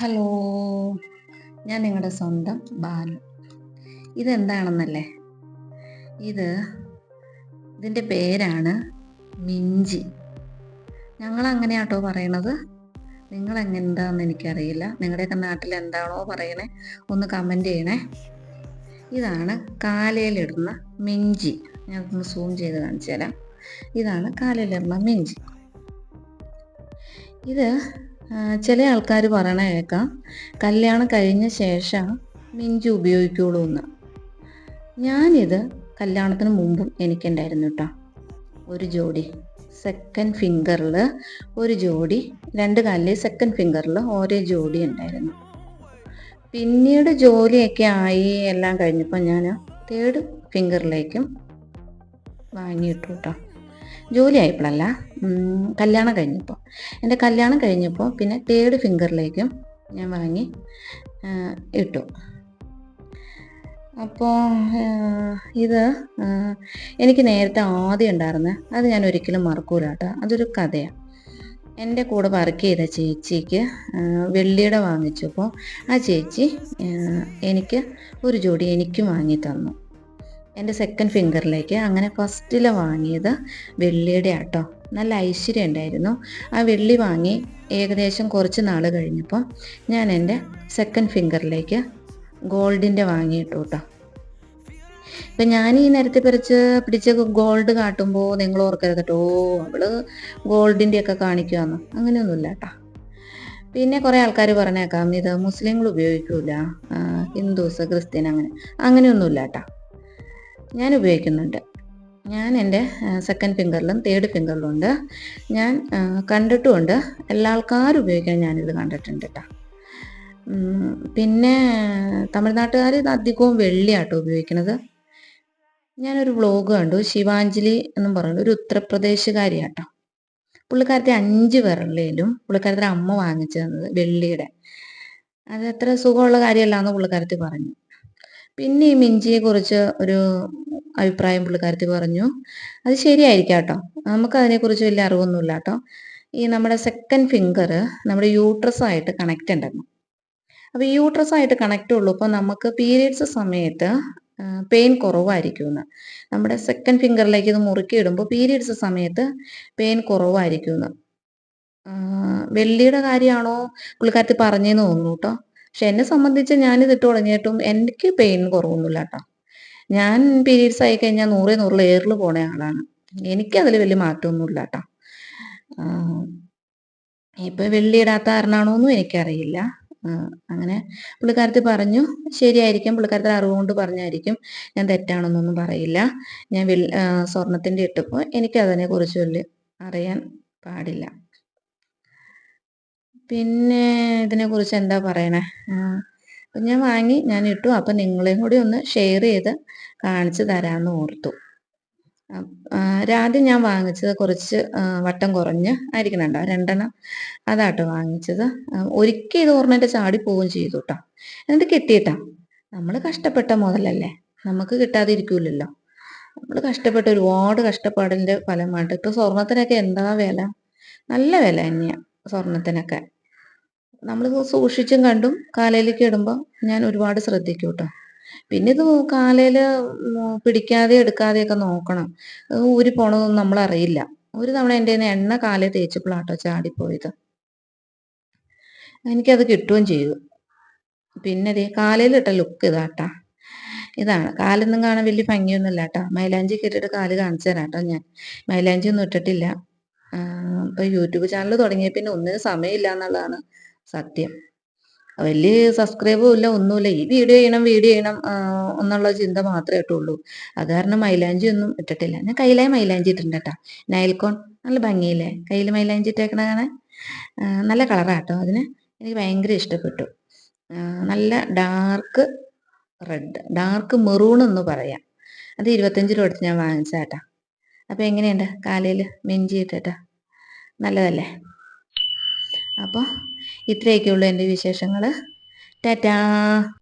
Hello ഞാൻ നിങ്ങളുടെ സ്വന്തം ബാലു ഇതെന്താണെന്നല്ലേ? ഇത് ഇതിന്റെ പേരാണ് മിഞ്ചി. ഞങ്ങൾ അങ്ങനെയാട്ടോ പറയണത്. നിങ്ങൾ എന്താണെന്ന് എനിക്കറിയില്ല. നിങ്ങളുടെയൊക്കെ നാട്ടിൽ എന്താണോ പറയണേ ഒന്ന് കമന്റ് ചെയ്യണേ. ഇതാണ് കാലയിലിടുന്ന മിഞ്ചി. ഞാൻ ഒന്ന് സൂം ചെയ്ത് കാണിച്ചു തരാം ഇതാണ് കാലയിലിടുന്ന മിഞ്ചി. ഇത് ചില ആൾക്കാർ പറയണ കേൾക്കാം കല്യാണം കഴിഞ്ഞ ശേഷം മിഞ്ചി ഉപയോഗിക്കുള്ളൂ എന്ന്. ഞാനിത് കല്യാണത്തിന് മുമ്പും എനിക്കുണ്ടായിരുന്നു കേട്ടോ ഒരു ജോഡി. സെക്കൻഡ് ഫിംഗറിൽ ഒരു ജോഡി. രണ്ട് കാലിൽ സെക്കൻഡ് ഫിംഗറിൽ ഓരോ ജോഡി ഉണ്ടായിരുന്നു. പിന്നീട് ജോലിയൊക്കെ ആയി എല്ലാം കഴിഞ്ഞപ്പോൾ ഞാൻ തേർഡ് ഫിംഗറിലേക്കും വാങ്ങിയിട്ടു കേട്ടോ ജോലി ആയപ്പോഴല്ല കല്യാണം കഴിഞ്ഞപ്പോൾ. എന്റെ കല്യാണം കഴിഞ്ഞപ്പോൾ പിന്നെ തേർഡ് ഫിംഗറിലേക്കും ഞാൻ വാങ്ങി ഇട്ടു. അപ്പോൾ ഇത് എനിക്ക് നേരത്തെ ആദ്യം ഉണ്ടായിരുന്നത് അത് ഞാൻ ഒരിക്കലും മറക്കൂല കേട്ടോ. അതൊരു കഥയാണ്. എന്റെ കൂടെ വർക്ക് ചെയ്ത ചേച്ചിക്ക് വെള്ളിയുടെ വാങ്ങിച്ചപ്പോൾ ആ ചേച്ചി എനിക്ക് ഒരു ജോഡി എനിക്കും വാങ്ങി തന്നു. എന്റെ സെക്കൻഡ് ഫിംഗറിലേക്ക് അങ്ങനെ ഫസ്റ്റിൽ വാങ്ങിയത് വെള്ളിയുടെ ആട്ടോ. നല്ല ഐശ്വര്യം ഉണ്ടായിരുന്നു. ആ വെള്ളി വാങ്ങി ഏകദേശം കുറച്ച് നാൾ കഴിഞ്ഞപ്പോൾ ഞാൻ എന്റെ സെക്കൻഡ് ഫിംഗറിലേക്ക് ഗോൾഡിന്റെ വാങ്ങിയിട്ടു കേട്ടോ ഇപ്പം ഞാൻ ഈ നേരത്തെ പറിച്ച് പിടിച്ച ഗോൾഡ് കാട്ടുമ്പോൾ നിങ്ങൾ ഓർക്കരുത് കേട്ടോ അവൾ ഗോൾഡിന്റെ ഒക്കെ കാണിക്കുമെന്ന് അങ്ങനെയൊന്നുമില്ല കേട്ടോ പിന്നെ കുറേ ആൾക്കാർ പറഞ്ഞേക്കാം ഇത് മുസ്ലിങ്ങൾ ഉപയോഗിക്കൂല ഹിന്ദുസ് ക്രിസ്ത്യൻ അങ്ങനെ അങ്ങനെയൊന്നുമില്ല കേട്ടോ ഞാൻ ഉപയോഗിക്കുന്നുണ്ട്. ഞാൻ എന്റെ സെക്കൻഡ് ഫിംഗറിലും തേർഡ് ഫിംഗറിലും ഉണ്ട്. ഞാൻ കണ്ടിട്ടുമുണ്ട്. എല്ലാ ആൾക്കാരും ഉപയോഗിക്കാൻ ഞാനിത് കണ്ടിട്ടുണ്ട് കേട്ടോ പിന്നെ തമിഴ്നാട്ടുകാർ ഇത് അധികവും വെള്ളിയാട്ടോ ഉപയോഗിക്കുന്നത് ഞാനൊരു വ്ളോഗ് കണ്ടു. ശിവാഞ്ജലി എന്നും പറയുന്നത് ഒരു ഉത്തർപ്രദേശുകാരിയാട്ടോ. പുള്ളിക്കാരത്തെ അഞ്ച് വിരലിലും പുള്ളിക്കാരത്തെ അമ്മ വാങ്ങിച്ചു തന്നത് വെള്ളിയുടെ. അത് അത്ര സുഖമുള്ള കാര്യമല്ല എന്ന് പുള്ളിക്കാരത്തി പറഞ്ഞു. പിന്നെ ഈ മിഞ്ചിയെ കുറിച്ച് ഒരു അഭിപ്രായം പുള്ളിക്കാരത്തി പറഞ്ഞു. അത് ശരിയായിരിക്കാം കേട്ടോ നമുക്ക് അതിനെക്കുറിച്ച് വലിയ അറിവൊന്നുമില്ല കേട്ടോ ഈ നമ്മുടെ സെക്കൻഡ് ഫിംഗർ നമ്മുടെ യൂട്രസ് ആയിട്ട് കണക്റ്റ് ഉണ്ടെന്ന്. യൂട്രസ് ആയിട്ട് കണക്റ്റ് ഉള്ളൂ. ഇപ്പൊ നമുക്ക് പീരിയഡ്സ് സമയത്ത് പെയിൻ കുറവായിരിക്കും നമ്മുടെ സെക്കൻഡ് ഫിംഗറിലേക്ക് ഇത് മുറുക്കി ഇടുമ്പോൾ പീരിയഡ്സ് സമയത്ത് പെയിൻ കുറവായിരിക്കും വെള്ളിയുടെ കാര്യമാണോ പുള്ളിക്കാരത്തി പറഞ്ഞെന്ന് തോന്നുന്നു കേട്ടോ പക്ഷെ എന്നെ സംബന്ധിച്ച് ഞാനിത് ഇട്ട് തുടങ്ങിയിട്ടും എനിക്ക് പെയിൻ കുറവൊന്നുമില്ല കേട്ടോ. ഞാൻ പീരീഡ്സ് ആയി കഴിഞ്ഞാൽ നൂറ് നൂറിൽ ഏറിൽ പോണ ആളാണ്. എനിക്കതിൽ വലിയ മാറ്റമൊന്നുമില്ല കേട്ടോ. ഇപ്പൊ വെള്ളി ഇടാത്ത കാരണമാണോന്നും എനിക്കറിയില്ല. അങ്ങനെ പുള്ളിക്കാരത്തി പറഞ്ഞു ശരിയായിരിക്കും പുള്ളിക്കാരത്തിൽ അറിവ് കൊണ്ട് പറഞ്ഞായിരിക്കും. ഞാൻ തെറ്റാണെന്നൊന്നും പറയില്ല. ഞാൻ സ്വർണത്തിന്റെ ഇട്ടപ്പോൾ എനിക്ക് അതിനെക്കുറിച്ച് വലിയ അറിയാൻ പാടില്ല. പിന്നെ ഇതിനെക്കുറിച്ച് എന്താ പറയണേ? അപ്പം ഞാൻ വാങ്ങി ഞാൻ ഇട്ടു. അപ്പം നിങ്ങളെയും കൂടി ഒന്ന് ഷെയർ ചെയ്ത് കാണിച്ചു തരാമെന്ന് ഓർത്തു. ആദ്യം ഞാൻ വാങ്ങിച്ചത് കുറച്ച് വട്ടം കുറഞ്ഞ് ആയിരിക്കുന്നുണ്ടോ? രണ്ടെണ്ണം അതാട്ടോ വാങ്ങിച്ചത്. ഒരിക്കൽ ഇത് ഓർമ്മന്റെ ചാടി പോവുകയും ചെയ്തു കേട്ടോ എന്നിട്ട് കിട്ടിയിട്ടാ? നമ്മൾ കഷ്ടപ്പെട്ട മുതലല്ലേ? നമുക്ക് കിട്ടാതിരിക്കൂലല്ലോ. നമ്മൾ കഷ്ടപ്പെട്ട ഒരുപാട് കഷ്ടപ്പാടിന്റെ ഫലമായിട്ട്. ഇപ്പോൾ സ്വർണത്തിനൊക്കെ എന്താ വില? നല്ല വില തന്നെയാണ് സ്വർണത്തിനൊക്കെ നമ്മൾ സൂക്ഷിച്ചും കണ്ടും കാലയിലേക്ക് ഇടുമ്പോൾ ഞാൻ ഒരുപാട് ശ്രദ്ധിക്കും കേട്ടോ പിന്നെ ഇത് കാലയിൽ പിടിക്കാതെ എടുക്കാതെയൊക്കെ നോക്കണം. ഊരി പോണതൊന്നും നമ്മൾ അറിയില്ല ഒരു തവണ എന്റെ എണ്ണ കാലേ തേച്ചപ്പോഴാട്ടോ ചാടിപ്പോയത്. എനിക്കത് കിട്ടുകയും ചെയ്തു. പിന്നെ ദേ കാലയിലിട്ട ലുക്ക് ഇതാട്ടാ. ഇതാണ്. കാലൊന്നും കാണാൻ വലിയ ഭംഗിയൊന്നും ഇല്ല കേട്ടോ മൈലാഞ്ചി ഇട്ടിട്ട് കാൽ കാണിച്ചു തരാം കേട്ടോ ഞാൻ. മൈലാഞ്ചി ഒന്നും ഇട്ടിട്ടില്ല. ഇപ്പൊ യൂട്യൂബ് ചാനൽ തുടങ്ങിയ പിന്നെ ഒന്നിനും സമയമില്ല എന്നുള്ളതാണ് സത്യം. വലിയ സബ്സ്ക്രൈബും ഇല്ല ഒന്നുമില്ല. ഈ വീഡിയോ ചെയ്യണം വീഡിയോ ചെയ്യണം എന്നുള്ള ചിന്ത മാത്രമേ ഇട്ടുള്ളൂ. അത് കാരണം മൈലാഞ്ചി ഒന്നും ഇട്ടിട്ടില്ല. ഞാൻ കയ്യിലായി മൈലാഞ്ചി ഇട്ടിട്ടുണ്ട് കേട്ടോ. നൈൽക്കോൺ. നല്ല ഭംഗിയില്ലേ? കയ്യിൽ മൈലാഞ്ചി ഇട്ടേക്കണ കാണാൻ? നല്ല കളറാട്ടോ അതിന്. എനിക്ക് ഭയങ്കര ഇഷ്ടപ്പെട്ടു. നല്ല ഡാർക്ക് റെഡ് ഡാർക്ക് മെറൂൺ എന്ന് പറയാം. അത് ഇരുപത്തഞ്ച് രൂപ എടുത്ത് ഞാൻ വാങ്ങിച്ചാട്ടാ അപ്പോൾ എങ്ങനെയുണ്ട്? കാലയിൽ മെഞ്ചി ഇട്ടിട്ടാ. നല്ലതല്ലേ? അപ്പോൾ ഇത്രയൊക്കെയുള്ളൂ എന്റെ വിശേഷങ്ങൾ ടാറ്റാ.